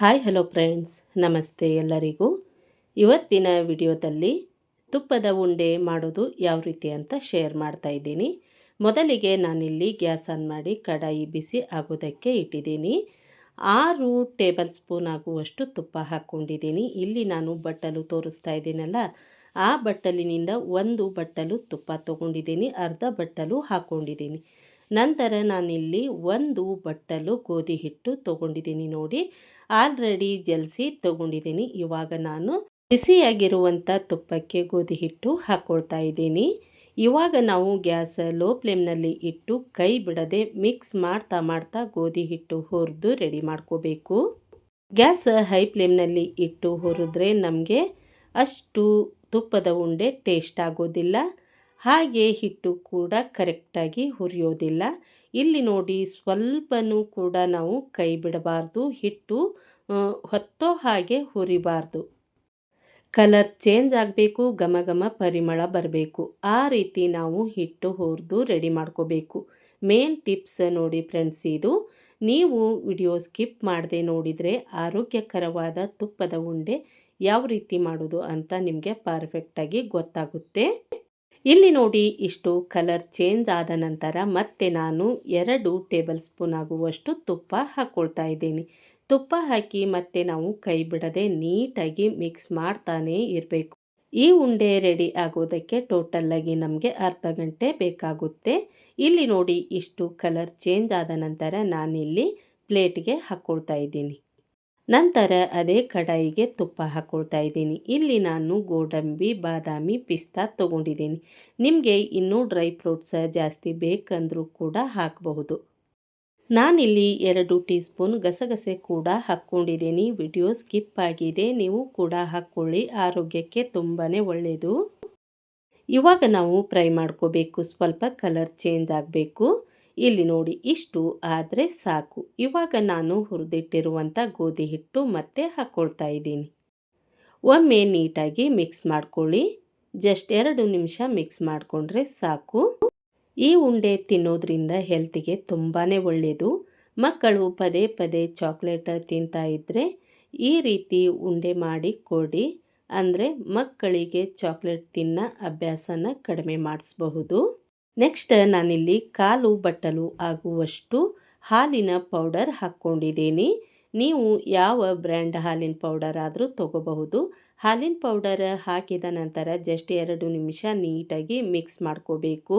Hi, hello friends. ನಮಸ್ತೆ ಎಲ್ಲರಿಗೂ. ಇವತ್ತಿನ ವಿಡಿಯೋದಲ್ಲಿ ತುಪ್ಪದ ಉಂಡೆ ಮಾಡೋದು ಯಾವ ರೀತಿ ಅಂತ ಶೇರ್ ಮಾಡ್ತಾ ಇದ್ದೀನಿ. ಮೊದಲಿಗೆ ನಾನಿಲ್ಲಿ ಗ್ಯಾಸ್ ಆನ್ ಮಾಡಿ ಕಡಾಯಿ ಬಿಸಿ ಆಗೋದಕ್ಕೆ ಇಟ್ಟಿದ್ದೀನಿ. ಆರು ಟೇಬಲ್ ಸ್ಪೂನ್ ಆಗುವಷ್ಟು ತುಪ್ಪ ಹಾಕ್ಕೊಂಡಿದ್ದೀನಿ. ಇಲ್ಲಿ ನಾನು ಬಟ್ಟಲು ತೋರಿಸ್ತಾ ಇದ್ದೀನಲ್ಲ, ಆ ಬಟ್ಟಲಿನಿಂದ ಒಂದು ಬಟ್ಟಲು ತುಪ್ಪ ತೊಗೊಂಡಿದ್ದೀನಿ, ಅರ್ಧ ಬಟ್ಟಲು ಹಾಕ್ಕೊಂಡಿದ್ದೀನಿ. ನಂತರ ನಾನಿಲ್ಲಿ ಒಂದು ಬಟ್ಟಲು ಗೋಧಿ ಹಿಟ್ಟು ತೊಗೊಂಡಿದ್ದೀನಿ ನೋಡಿ. ಆಲ್ರೆಡಿ ಜಲ್ಸಿ ತಗೊಂಡಿದ್ದೀನಿ. ಇವಾಗ ನಾನು ಬಿಸಿಯಾಗಿರುವಂಥ ತುಪ್ಪಕ್ಕೆ ಗೋಧಿ ಹಿಟ್ಟು ಹಾಕ್ಕೊಳ್ತಾ ಇದ್ದೀನಿ. ಇವಾಗ ನಾವು ಗ್ಯಾಸ್ ಲೋ ಫ್ಲೇಮ್ನಲ್ಲಿ ಇಟ್ಟು ಕೈ ಬಿಡದೆ ಮಿಕ್ಸ್ ಮಾಡ್ತಾ ಮಾಡ್ತಾ ಗೋಧಿ ಹಿಟ್ಟು ಹುರಿದು ರೆಡಿ ಮಾಡ್ಕೋಬೇಕು. ಗ್ಯಾಸ್ ಹೈ ಫ್ಲೇಮ್ನಲ್ಲಿ ಇಟ್ಟು ಹುರಿದ್ರೆ ನಮಗೆ ಅಷ್ಟು ತುಪ್ಪದ ಉಂಡೆ ಟೇಸ್ಟ್ ಆಗೋದಿಲ್ಲ. ಹಾಗೆ ಹಿಟ್ಟು ಕೂಡ ಕರೆಕ್ಟಾಗಿ ಹುರಿಯೋದಿಲ್ಲ. ಇಲ್ಲಿ ನೋಡಿ ಸ್ವಲ್ಪನೂ ಕೂಡ ನಾವು ಕೈ ಬಿಡಬಾರ್ದು, ಹಿಟ್ಟು ಹೊತ್ತೋ ಹಾಗೆ ಹುರಿಬಾರ್ದು. ಕಲರ್ ಚೇಂಜ್ ಆಗಬೇಕು, ಘಮ ಘಮ ಪರಿಮಳ ಬರಬೇಕು. ಆ ರೀತಿ ನಾವು ಹಿಟ್ಟು ಹುರಿದು ರೆಡಿ ಮಾಡ್ಕೋಬೇಕು. ಮೇನ್ ಟಿಪ್ಸ್ ನೋಡಿ ಫ್ರೆಂಡ್ಸ್ ಇದು. ನೀವು ವಿಡಿಯೋ ಸ್ಕಿಪ್ ಮಾಡದೆ ನೋಡಿದರೆ ಆರೋಗ್ಯಕರವಾದ ತುಪ್ಪದ ಉಂಡೆ ಯಾವ ರೀತಿ ಮಾಡೋದು ಅಂತ ನಿಮಗೆ ಪರ್ಫೆಕ್ಟಾಗಿ ಗೊತ್ತಾಗುತ್ತೆ. ಇಲ್ಲಿ ನೋಡಿ ಇಷ್ಟು ಕಲರ್ ಚೇಂಜ್ ಆದ ನಂತರ ಮತ್ತೆ ನಾನು ಎರಡು ಟೇಬಲ್ ಸ್ಪೂನ್ ಆಗುವಷ್ಟು ತುಪ್ಪ ಹಾಕ್ಕೊಳ್ತಾ ಇದ್ದೀನಿ. ತುಪ್ಪ ಹಾಕಿ ಮತ್ತೆ ನಾವು ಕೈ ಬಿಡದೆ ನೀಟಾಗಿ ಮಿಕ್ಸ್ ಮಾಡ್ತಾನೆ ಇರಬೇಕು. ಈ ಉಂಡೆ ರೆಡಿ ಆಗೋದಕ್ಕೆ ಟೋಟಲ್ಲಾಗಿ ನಮಗೆ ಅರ್ಧ ಗಂಟೆ ಬೇಕಾಗುತ್ತೆ. ಇಲ್ಲಿ ನೋಡಿ ಇಷ್ಟು ಕಲರ್ ಚೇಂಜ್ ಆದ ನಂತರ ನಾನಿಲ್ಲಿ ಪ್ಲೇಟ್ಗೆ ಹಾಕ್ಕೊಳ್ತಾ ಇದ್ದೀನಿ. ನಂತರ ಅದೇ ಕಡಾಯಿಗೆ ತುಪ್ಪ ಹಾಕ್ಕೊಳ್ತಾ ಇದ್ದೀನಿ. ಇಲ್ಲಿ ನಾನು ಗೋಡಂಬಿ, ಬಾದಾಮಿ ಪಿಸ್ತಾ ತೊಗೊಂಡಿದ್ದೀನಿ. ನಿಮಗೆ ಇನ್ನೂ ಡ್ರೈ ಫ್ರೂಟ್ಸ್ ಜಾಸ್ತಿ ಬೇಕಂದರೂ ಕೂಡ ಹಾಕಬಹುದು. ನಾನಿಲ್ಲಿ ಎರಡು ಟೀ ಸ್ಪೂನ್ ಗಸಗಸೆ ಕೂಡ ಹಾಕ್ಕೊಂಡಿದ್ದೀನಿ. ವಿಡಿಯೋ ಸ್ಕಿಪ್ ಆಗಿದೆ, ನೀವು ಕೂಡ ಹಾಕ್ಕೊಳ್ಳಿ. ಆರೋಗ್ಯಕ್ಕೆ ತುಂಬಾ ಒಳ್ಳೆಯದು ಇವಾಗ ನಾವು ಫ್ರೈ ಮಾಡ್ಕೋಬೇಕು. ಸ್ವಲ್ಪ ಕಲರ್ ಚೇಂಜ್ ಆಗಬೇಕು. ಇಲ್ಲಿ ನೋಡಿ, ಇಷ್ಟು ಆದರೆ ಸಾಕು. ಇವಾಗ ನಾನು ಹುರಿದಿಟ್ಟಿರುವಂಥ ಗೋಧಿ ಹಿಟ್ಟು ಮತ್ತೆ ಹಾಕ್ಕೊಳ್ತಾ ಇದ್ದೀನಿ. ಒಮ್ಮೆ ನೀಟಾಗಿ ಮಿಕ್ಸ್ ಮಾಡ್ಕೊಳ್ಳಿ. ಜಸ್ಟ್ ಎರಡು ನಿಮಿಷ ಮಿಕ್ಸ್ ಮಾಡಿಕೊಂಡ್ರೆ ಸಾಕು. ಈ ಉಂಡೆ ತಿನ್ನೋದ್ರಿಂದ ಹೆಲ್ತಿಗೆ ತುಂಬಾ ಒಳ್ಳೆಯದು ಮಕ್ಕಳು ಪದೇ ಪದೇ ಚಾಕ್ಲೇಟ್ ತಿಂತಾ ಇದ್ದರೆ ಈ ರೀತಿ ಉಂಡೆ ಮಾಡಿ ಕೊಡಿ. ಅಂದರೆ ಮಕ್ಕಳಿಗೆ ಚಾಕ್ಲೇಟ್ ತಿನ್ನ ಅಭ್ಯಾಸನ ಕಡಿಮೆ ಮಾಡಿಸಬಹುದು. ನೆಕ್ಸ್ಟ್ ನಾನಿಲ್ಲಿ ಕಾಲು ಬಟ್ಟಲು ಆಗುವಷ್ಟು ಹಾಲಿನ ಪೌಡರ್ ಹಾಕ್ಕೊಂಡಿದ್ದೀನಿ. ನೀವು ಯಾವ ಬ್ರ್ಯಾಂಡ್ ಹಾಲಿನ ಪೌಡರ್ ಆದರೂ ತಗೋಬಹುದು. ಹಾಲಿನ ಪೌಡರ್ ಹಾಕಿದ ನಂತರ ಜಸ್ಟ್ ಎರಡು ನಿಮಿಷ ನೀಟಾಗಿ ಮಿಕ್ಸ್ ಮಾಡ್ಕೋಬೇಕು.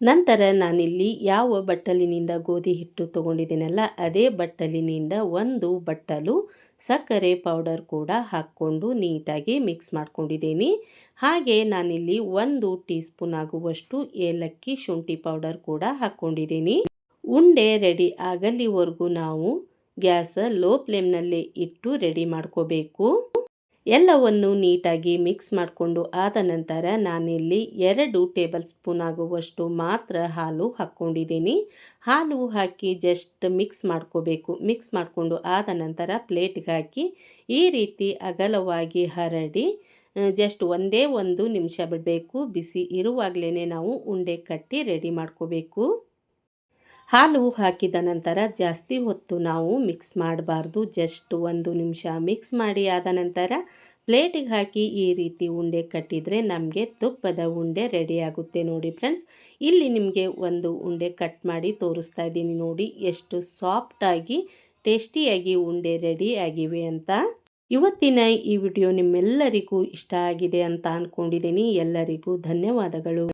ನಂತರ ನಾನಿಲ್ಲಿ ಯಾವ ಬಟ್ಟಲಿನಿಂದ ಗೋಧಿ ಹಿಟ್ಟು ತೊಗೊಂಡಿದ್ದೀನಲ್ಲ, ಅದೇ ಬಟ್ಟಲಿನಿಂದ ಒಂದು ಬಟ್ಟಲು ಸಕ್ಕರೆ ಪೌಡರ್ ಕೂಡ ಹಾಕ್ಕೊಂಡು ನೀಟಾಗಿ ಮಿಕ್ಸ್ ಮಾಡ್ಕೊಂಡಿದ್ದೀನಿ. ಹಾಗೆ ನಾನಿಲ್ಲಿ ಒಂದು ಟೀ ಸ್ಪೂನ್ ಆಗುವಷ್ಟು ಏಲಕ್ಕಿ ಶುಂಠಿ ಪೌಡರ್ ಕೂಡ ಹಾಕ್ಕೊಂಡಿದ್ದೀನಿ. ಉಂಡೆ ರೆಡಿ ಆಗಲಿವರೆಗೂ ನಾವು ಗ್ಯಾಸ್ ಲೋ ಫ್ಲೇಮ್ನಲ್ಲಿ ಇಟ್ಟು ರೆಡಿ ಮಾಡ್ಕೋಬೇಕು. ಎಲ್ಲವನ್ನು ನೀಟಾಗಿ ಮಿಕ್ಸ್ ಮಾಡಿಕೊಂಡು ಆದ ನಂತರ ನಾನಿಲ್ಲಿ ಎರಡು ಟೇಬಲ್ ಸ್ಪೂನ್ ಆಗುವಷ್ಟು ಮಾತ್ರ ಹಾಲು ಹಾಕ್ಕೊಂಡಿದ್ದೀನಿ. ಹಾಲು ಹಾಕಿ ಜಸ್ಟ್ ಮಿಕ್ಸ್ ಮಾಡ್ಕೋಬೇಕು. ಮಿಕ್ಸ್ ಮಾಡಿಕೊಂಡು ಆದ ನಂತರ ಪ್ಲೇಟ್ಗೆ ಹಾಕಿ ಈ ರೀತಿ ಅಗಲವಾಗಿ ಹರಡಿ ಜಸ್ಟ್ ಒಂದೇ ಒಂದು ನಿಮಿಷ ಬಿಡಬೇಕು. ಬಿಸಿ ಇರುವಾಗಲೇ ನಾವು ಉಂಡೆ ಕಟ್ಟಿ ರೆಡಿ ಮಾಡ್ಕೋಬೇಕು. ಹಾಲು ಹಾಕಿದ ನಂತರ ಜಾಸ್ತಿ ಹೊತ್ತು ನಾವು ಮಿಕ್ಸ್ ಮಾಡಬಾರ್ದು. ಜಸ್ಟ್ ಒಂದು ನಿಮಿಷ ಮಿಕ್ಸ್ ಮಾಡಿ ಆದ ನಂತರ ಪ್ಲೇಟಿಗೆ ಹಾಕಿ ಈ ರೀತಿ ಉಂಡೆ ಕಟ್ಟಿದರೆ ನಮಗೆ ತುಪ್ಪದ ಉಂಡೆ ರೆಡಿಯಾಗುತ್ತೆ ನೋಡಿ ಫ್ರೆಂಡ್ಸ್. ಇಲ್ಲಿ ನಿಮಗೆ ಒಂದು ಉಂಡೆ ಕಟ್ ಮಾಡಿ ತೋರಿಸ್ತಾ ಇದ್ದೀನಿ ನೋಡಿ ಎಷ್ಟು ಸಾಫ್ಟಾಗಿ ಟೇಸ್ಟಿಯಾಗಿ ಉಂಡೆ ರೆಡಿ ಆಗಿವೆ ಅಂತ. ಇವತ್ತಿನ ಈ ವಿಡಿಯೋ ನಿಮ್ಮೆಲ್ಲರಿಗೂ ಇಷ್ಟ ಆಗಿದೆ ಅಂತ ಅಂದ್ಕೊಂಡಿದ್ದೀನಿ ಎಲ್ಲರಿಗೂ ಧನ್ಯವಾದಗಳು.